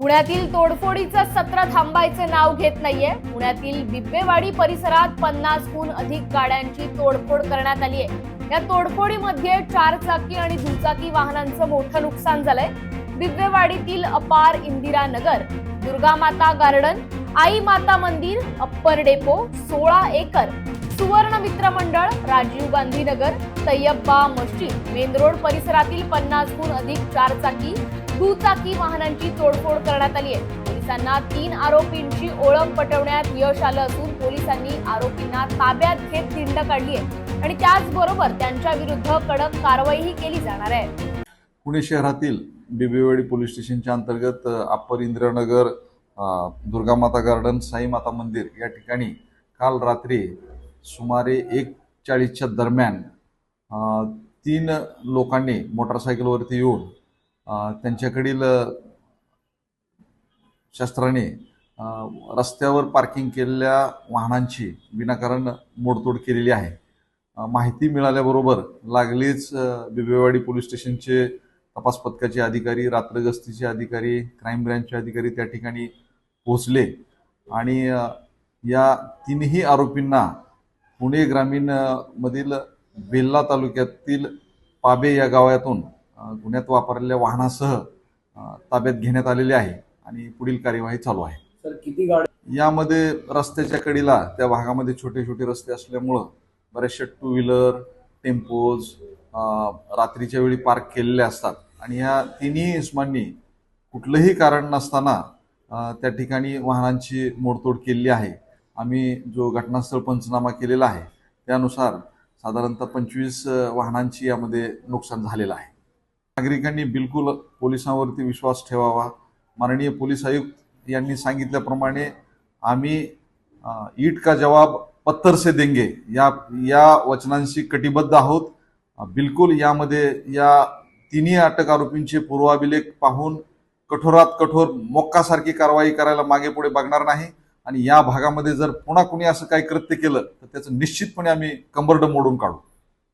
पुण्यातील तोडफोडीचं सत्र थांबायचे नाव घेत नाहीये. पुण्यातील बिब्बेवाडी परिसरात पन्नासहून अधिक गाड्यांची तोडफोड करण्यात आली आहे या तोडफोडीमध्ये चार चाकी आणि दुचाकी वाहनांचं मोठं नुकसान झालंय. बिब्बेवाडीतील अपार इंदिरा नगर दुर्गामाता गार्डन आई माता मंदिर अप्पर डेपो सोळा एकर सुवर्ण मित्र मंडळ राजीव गांधी नगर तय्यब्बा मस्जिद मेन रोड परिसरातील पन्नासहून अधिक चारचाकी दुचाकी वाहनांची तोडफोड करण्यात आली आहे. पोलिसांना तीन आरोपींची ओळख पटवण्यात यश आलं असून पोलिसांनी आरोपींना ताब्यात घेत धिंड काढली आहे आणि त्याचबरोबर त्यांच्या विरुद्ध कडक कारवाईही केली जाणार आहे. पुणे शहरातील बिबेवाडी पोलीस स्टेशनच्या अंतर्गत अप्पर इंदिरानगर दुर्गा दुर्गामाता गार्डन साई माता मंदिर या ठिकाणी काल रात्री सुमारे एक चाळीसच्या दरम्यान तीन लोकांनी मोटरसायकलवरती येऊन त्यांच्याकडील शस्त्राने रस्त्यावर पार्किंग केलेल्या वाहनांची विनाकारण मोडतोड केलेली आहे. माहिती मिळाल्याबरोबर लागलीच बिबेवाडी पोलीस स्टेशनचे तपास पथकाचे अधिकारी रात्रगस्तीचे अधिकारी क्राईम ब्रँचचे अधिकारी त्या ठिकाणी पोहोचले. आणि या तीनही आरोपींना पुणे ग्रामीण मधील बेल्ला तालुक्यातील पाबे या गावातून गुन्ह्यात वापरलेल्या वाहनासह ताब्यात घेण्यात आलेले आहे आणि पुढील कार्यवाही चालू आहे. सर किती गाड्या यामध्ये रस्त्याच्या कडेला त्या भागामध्ये छोटे छोटे रस्ते असल्यामुळं बऱ्याचशा टू व्हीलर टेम्पोज रात्रीच्या वेळी पार्क केलेले असतात. आणि ह्या तिन्ही इस्मांनी कुठलंही कारण नसताना त्या ठिकाणी वाहनांची मोडतोड केलेली आहे. आम्ही जो घटनास्थळ पंचनामा केलेला आहे त्यानुसार साधारणतः पंचवीस वाहनांची यामध्ये नुकसान झालेलं आहे. नागरिकांनी बिलकुल पोलिसांवरती विश्वास ठेवावा. माननीय पोलीस आयुक्त यांनी सांगितल्याप्रमाणे आम्ही ईट का जवाब पत्थर से देंगे. या या वचनांशी कटिबद्ध आहोत. बिलकुल यामध्ये या तिन्ही अटक आरोपींचे पूर्वाभिलेख पाहून कठोरात कठोर मोक्कासारखी कारवाई करायला मागे पुढे बघणार नाही. आणि या भागामध्ये जर पुन्हा कुणी असं काही कृत्य केलं तर त्याचं निश्चितपणे आम्ही कंबरडं मोडून काढू.